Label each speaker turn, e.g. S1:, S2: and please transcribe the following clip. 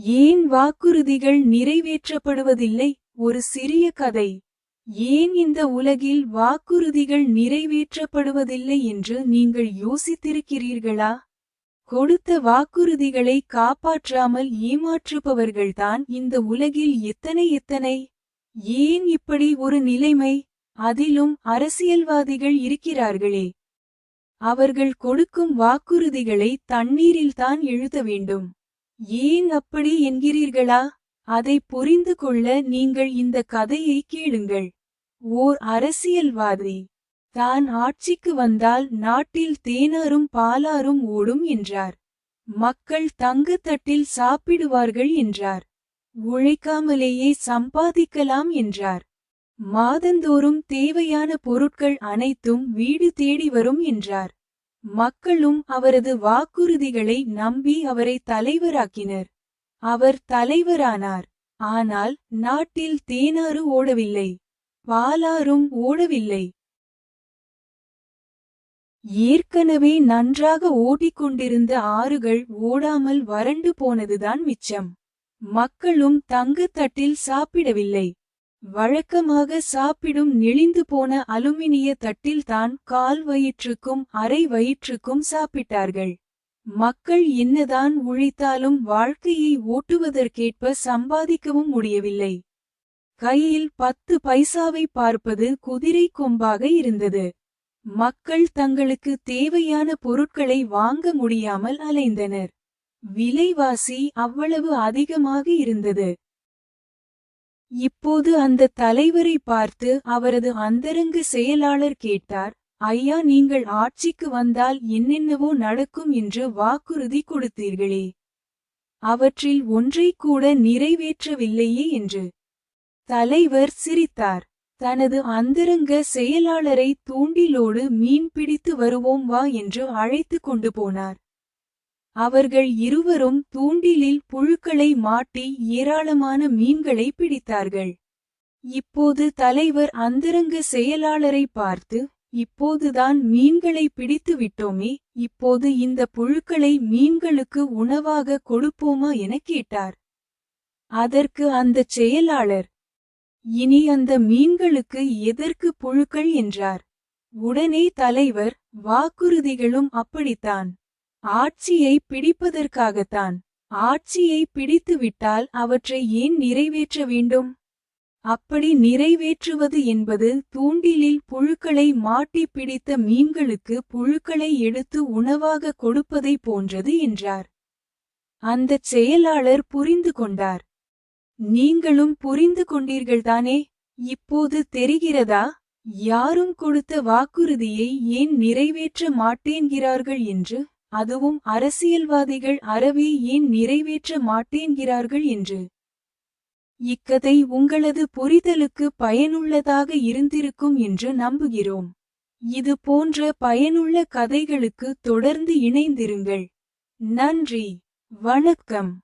S1: ஏன் வாக்குறுதிகள் நிறைவேற்றப்படுவதில்லை? ஒரு சிறிய கதை. ஏன் இந்த உலகில் வாக்குறுதிகள் நிறைவேற்றப்படுவதில்லை என்று நீங்கள் யோசித்திருக்கிறீர்களா? கொடுத்த வாக்குறுதிகளை காப்பாற்றாமல் ஏமாற்றுபவர்கள்தான் இந்த உலகில் எத்தனை எத்தனை? ஏன் இப்படி ஒரு நிலைமை? அதிலும் அரசியல்வாதிகள் இருக்கிறார்களே. அவர்கள் கொடுக்கும் வாக்குறுதிகளை தண்ணீரில்தான் எழுத வேண்டும். ஏன் அப்படி என்கிறீர்களா? அதை புரிந்து கொள்ள நீங்கள் இந்த கதையை கேளுங்கள். ஓர் அரசியல்வாதி தான் ஆட்சிக்கு வந்தால் நாட்டில் தேனாரும் பாலாரும் ஓடும் என்றார். மக்கள் தங்கத்தட்டில் சாப்பிடுவார்கள் என்றார். உழைக்காமலேயே சம்பாதிக்கலாம் என்றார். மாதந்தோறும் தேவையான பொருட்கள் அனைத்தும் வீடு தேடி வரும் என்றார். மக்களும் அவரது வாக்குறுதிகளை நம்பி அவரை தலைவராக்கினர். அவர் தலைவரானார். ஆனால் நாட்டில் தேனாறு ஓடவில்லை. பாலாரும் ஓடவில்லை. ஏற்கனவே நன்றாக ஓடிக்கொண்டிருந்த ஆறுகள் ஓடாமல் வறண்டு போனதுதான் மிச்சம். மக்களும் தங்கத்தட்டில் சாப்பிடவில்லை. வழக்கமாக சாப்பிடும் நெளிந்து போன அலுமினிய தட்டில்தான் கால் வயிற்றுக்கும் அரை வயிற்றுக்கும் சாப்பிட்டார்கள். மக்கள் என்னதான் உழைத்தாலும் வாழ்க்கையை ஓட்டுவதற்கேற்ப சம்பாதிக்கவும் முடியவில்லை. கையில் பத்து பைசாவை பார்ப்பது குதிரை கொம்பாக இருந்தது. மக்கள் தங்களுக்கு தேவையான பொருட்களை வாங்க முடியாமல் அலைந்தனர். விலைவாசி அவ்வளவு அதிகமாக இருந்தது. இப்போது அந்த தலைவரை பார்த்து அவரது அந்தரங்க செயலாளர் கேட்டார் ஐயா நீங்கள் ஆட்சிக்கு வந்தால் என்னென்னவோ நடக்கும் என்று வாக்குறுதி கொடுத்தீர்களே. அவற்றில் ஒன்றை கூட நிறைவேற்றவில்லையே என்று. தலைவர் சிரித்தார் தனது அந்தரங்க செயலாளரை தூண்டிலோடு மீன் பிடித்து வருவோம் வா என்று அழைத்து கொண்டு போனார். அவர்கள் இருவரும் தூண்டிலில் புழுக்களை மாட்டி ஏராளமான மீன்களை பிடித்தார்கள். இப்போது தலைவர் அந்தரங்க செயலாளரை பார்த்து இப்போதுதான் மீன்களை பிடித்து விட்டோமே இப்போது இந்த புழுக்களை மீன்களுக்கு உணவாக கொடுப்போமா என கேட்டார். அதற்கு அந்தச் செயலாளர் இனி அந்த மீன்களுக்கு எதற்கு புழுக்கள்? என்றார். உடனே தலைவர் வாக்குறுதிகளும் அப்படித்தான். ஆட்சியை பிடிப்பதற்காகத்தான். ஆட்சியை பிடித்துவிட்டால் அவற்றை ஏன் நிறைவேற்ற வேண்டும்? அப்படி நிறைவேற்றுவது என்பது தூண்டிலில் புழுக்களை மாட்டி பிடித்த மீன்களுக்கு புழுக்களை எடுத்து உணவாக கொடுப்பதை போன்றது என்றார். அந்தச் செயலாளர் புரிந்து கொண்டார். நீங்களும் புரிந்து கொண்டீர்கள்தானே? இப்போது தெரிகிறதா? யாரும் கொடுத்த வாக்குறுதியை ஏன் நிறைவேற்ற மாட்டேன்கிறார்கள் என்று அதுவும் அரசியல்வாதிகள் அறவே ஏன் நிறைவேற்ற மாட்டேன்கிறார்கள் என்று. இக்கதை உங்களது புரிதலுக்கு பயனுள்ளதாக இருந்திருக்கும் என்று நம்புகிறோம். இது போன்ற பயனுள்ள கதைகளுக்கு தொடர்ந்து இணைந்திருங்கள். நன்றி. வணக்கம்.